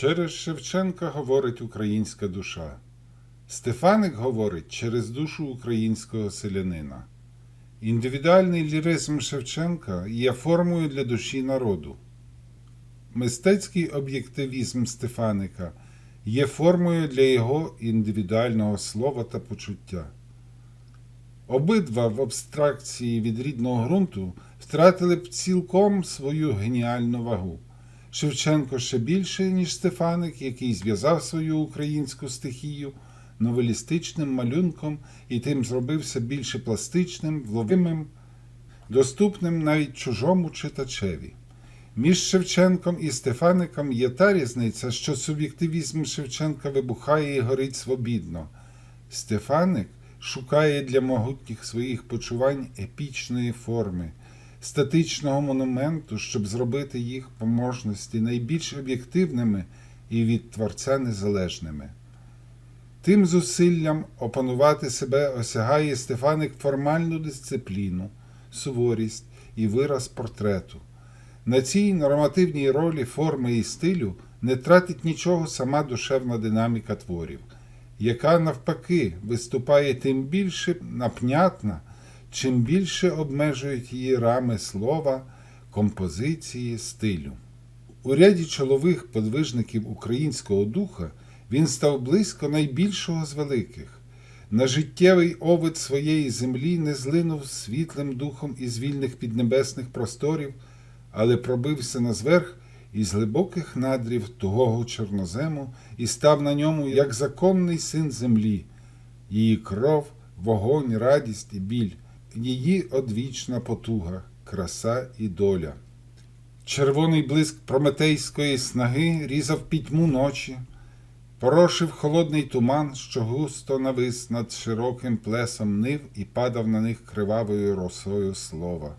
Через Шевченка говорить українська душа. Стефаник говорить через душу українського селянина. Індивідуальний ліризм Шевченка є формою для душі народу. Мистецький об'єктивізм Стефаника є формою для його індивідуального слова та почуття. Обидва в абстракції від рідного ґрунту втратили б цілком свою геніальну вагу. Шевченко ще більше, ніж Стефаник, який зв'язав свою українську стихію новелістичним малюнком і тим зробився більше пластичним, вловимим, доступним навіть чужому читачеві. Між Шевченком і Стефаником є та різниця, що суб'єктивізм Шевченка вибухає і горить свобідно. Стефаник шукає для могутніх своїх почувань епічної форми, статичного монументу, щоб зробити їх по можності найбільш об'єктивними і від Творця незалежними. Тим зусиллям опанувати себе осягає Стефаник формальну дисципліну, суворість і вираз портрету. На цій нормативній ролі форми і стилю не тратить нічого сама душевна динаміка творів, яка навпаки виступає тим більше напнятна, чим більше обмежують її рами слова, композиції, стилю. У ряді чолових подвижників українського духа він став близько найбільшого з великих. На життєвий овид своєї землі не злинув світлим духом із вільних піднебесних просторів, але пробився на зверх із глибоких надрів тугого чорнозему і став на ньому як законний син землі, її кров, вогонь, радість і біль, її одвічна потуга, краса і доля. Червоний блиск прометейської снаги різав пітьму ночі, порошив холодний туман, що густо навис над широким плесом нив і падав на них кривавою росою слова.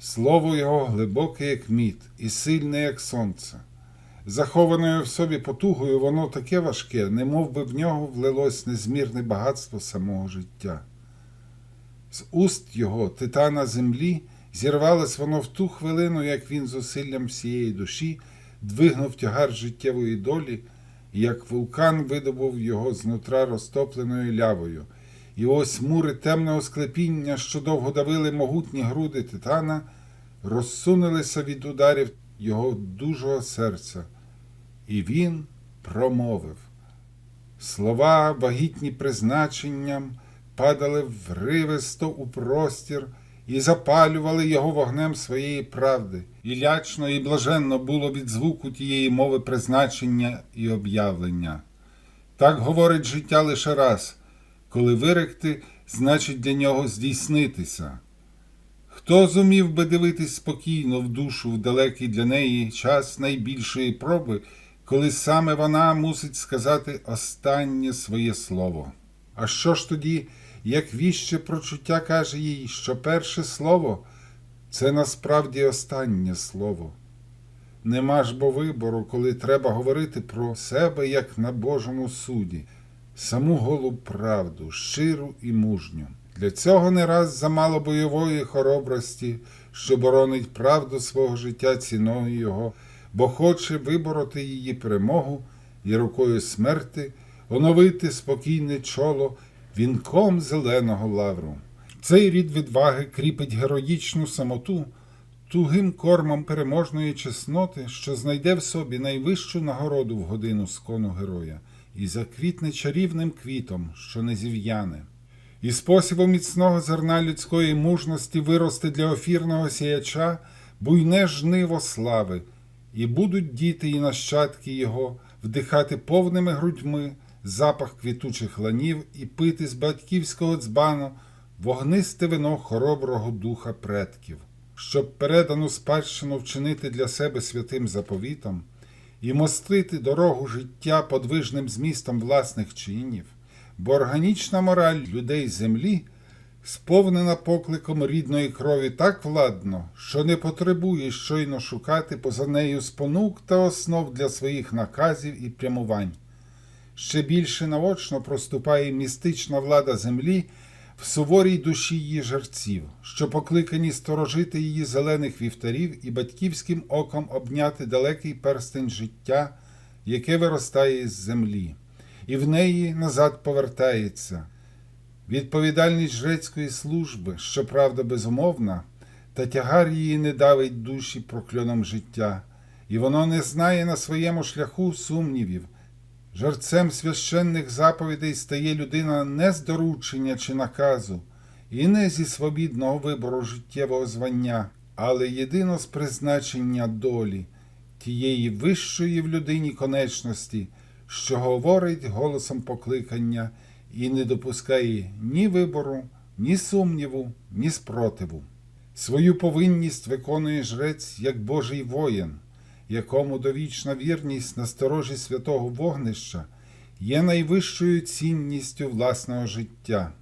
Слово його глибоке, як мід, і сильне, як сонце. Захованою в собі потугою, воно таке важке, немов би в нього влилось незмірне багатство самого життя. З уст його, титана землі, зірвалось воно в ту хвилину, як він зусиллям всієї душі двигнув тягар життєвої долі, як вулкан видобув його знутра розтопленою лявою. І ось мури темного склепіння, що довго давили могутні груди титана, розсунулися від ударів його дужого серця, і він промовив. Слова, вагітні призначенням, падали вривисто у простір і запалювали його вогнем своєї правди, і лячно і блаженно було від звуку тієї мови призначення і об'явлення. Так говорить життя лише раз, коли виректи, значить для нього здійснитися. Хто зумів би дивитись спокійно в душу в далекий для неї час найбільшої проби, коли саме вона мусить сказати останнє своє слово? А що ж тоді, як віще прочуття каже їй, що перше слово це насправді останнє слово? Нема ж бо вибору, коли треба говорити про себе як на Божому суді, саму голу правду, щиру і мужню. Для цього не раз замало бойової хоробрості, що боронить правду свого життя ціною його, бо хоче вибороти її перемогу і рукою смерти оновити спокійне чоло вінком зеленого лавру. Цей рід відваги кріпить героїчну самоту тугим кормом переможної чесноти, що знайде в собі найвищу нагороду в годину скону героя, і заквітне чарівним квітом, що не зів'яне. І спосібом міцного зерна людської мужності виросте для офірного сіяча буйне жниво слави, і будуть діти і нащадки його вдихати повними грудьми запах квітучих ланів і пити з батьківського дзбану вогнисте вино хороброго духа предків, щоб передану спадщину вчинити для себе святим заповітом і мостити дорогу життя подвижним змістом власних чинів бо органічна мораль людей землі сповнена покликом рідної крові так владно, що не потребує щойно шукати поза нею спонук та основ для своїх наказів і прямувань. Ще більше наочно проступає містична влада землі, в суворій душі її жерців, що покликані сторожити її зелених вівтарів і батьківським оком обняти далекий перстень життя, яке виростає із землі, і в неї назад повертається. Відповідальність жрецької служби, щоправда, безумовна, та тягар її не давить душі прокльоном життя, і воно не знає на своєму шляху сумнівів. Жерцем священних заповідей стає людина не з доручення чи наказу, і не зі свобідного вибору життєвого звання, але єдино з призначення долі, тієї вищої в людині конечності, що говорить голосом покликання і не допускає ні вибору, ні сумніву, ні спротиву. Свою повинність виконує жрець як Божий воїн, якому довічна вірність на сторожі святого вогнища є найвищою цінністю власного життя.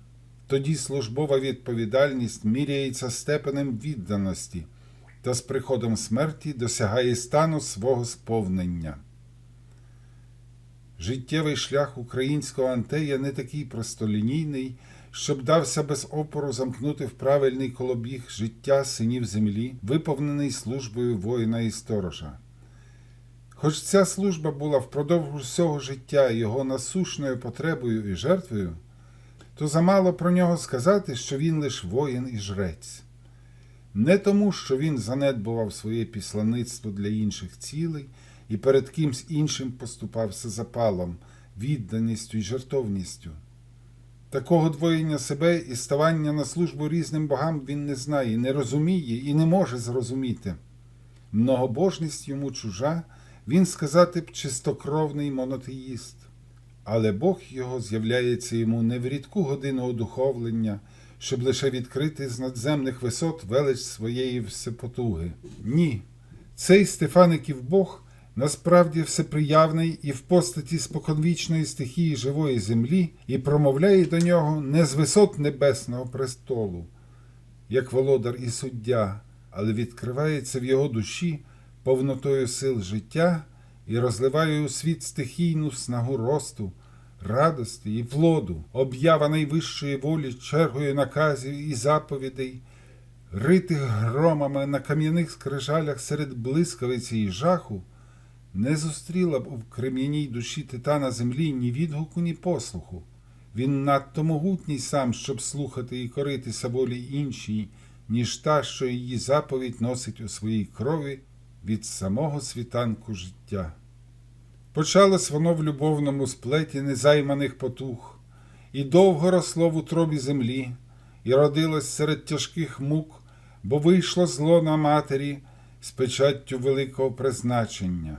Тоді службова відповідальність міряється степенем відданості та з приходом смерті досягає стану свого сповнення. Життєвий шлях українського антея не такий простолінійний, щоб дався без опору замкнути в правильний колобіг життя синів землі, виповнений службою воїна і сторожа. Хоч ця служба була впродовж всього життя його насушною потребою і жертвою, то замало про нього сказати, що він лиш воїн і жрець. Не тому, що він занедбував своє післаництво для інших цілей і перед кимсь іншим поступався запалом, відданістю і жертовністю. Такого двоєння себе і ставання на службу різним богам він не знає, не розуміє і не може зрозуміти. Многобожність йому чужа, він сказати б чистокровний монотеїст, але Бог його з'являється йому не в рідку годину одуховлення, щоб лише відкрити з надземних висот велич своєї всепотуги. Ні, цей Стефаників Бог насправді всеприявний і в постаті споконвічної стихії живої землі, і промовляє до нього не з висот небесного престолу, як володар і суддя, але відкривається в його душі повнотою сил життя і розливає у світ стихійну снагу росту, радості і плоду, об'ява найвищої волі чергою наказів і заповідей, ритих громами на кам'яних скрижалях серед блискавиці і жаху, не зустріла б у крем'яній душі титана землі ні відгуку, ні послуху. Він надто могутній сам, щоб слухати і коритися волі іншій, ніж та, що її заповідь носить у своїй крові від самого світанку життя. Почалось воно в любовному сплеті незайманих потух, і довго росло в утробі землі, і родилось серед тяжких мук, бо вийшло зло на матері з печаттю великого призначення.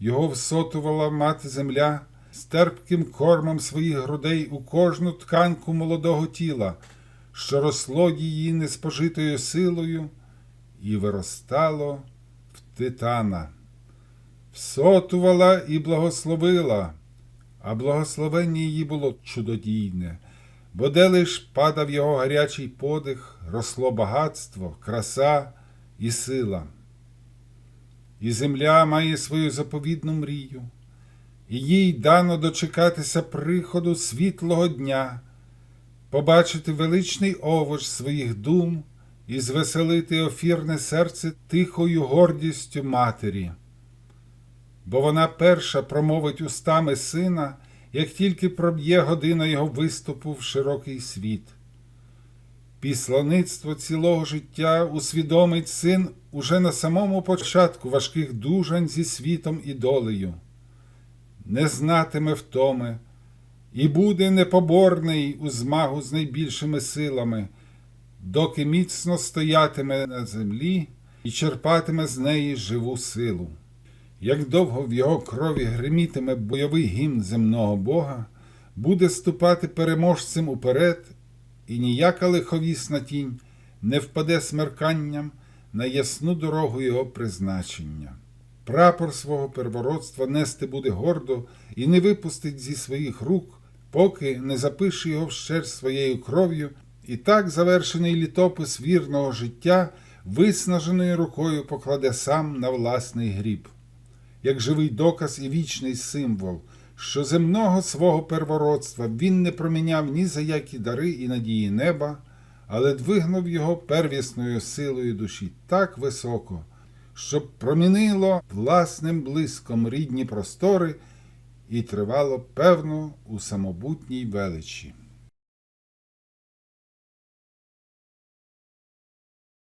Його всотувала мати земля з терпким кормом своїх грудей у кожну тканку молодого тіла, що росло її неспожитою силою і виростало титана. Всотувала і благословила, а благословення її було чудодійне, бо де лиш падав його гарячий подих, росло багатство, краса і сила. І земля має свою заповідну мрію, і їй дано дочекатися приходу світлого дня, побачити величний овоч своїх дум і звеселити офірне серце тихою гордістю матері. Бо вона перша промовить устами сина, як тільки проб'є година його виступу в широкий світ. Післаництво цілого життя усвідомить син уже на самому початку важких дужань зі світом і долею, не знатиме втоми, і буде непоборний у змагу з найбільшими силами, доки міцно стоятиме на землі і черпатиме з неї живу силу. Як довго в його крові гримітиме бойовий гімн земного Бога, буде ступати переможцем уперед і ніяка лиховісна тінь не впаде смерканням на ясну дорогу його призначення. Прапор свого первородства нести буде гордо і не випустить зі своїх рук, поки не запише його вщер своєю кров'ю, і так завершений літопис вірного життя виснаженою рукою покладе сам на власний гріб, як живий доказ і вічний символ, що земного свого первородства він не проміняв ні за які дари і надії неба, але двигнув його первісною силою душі так високо, щоб промінило власним блиском рідні простори і тривало певно у самобутній величі.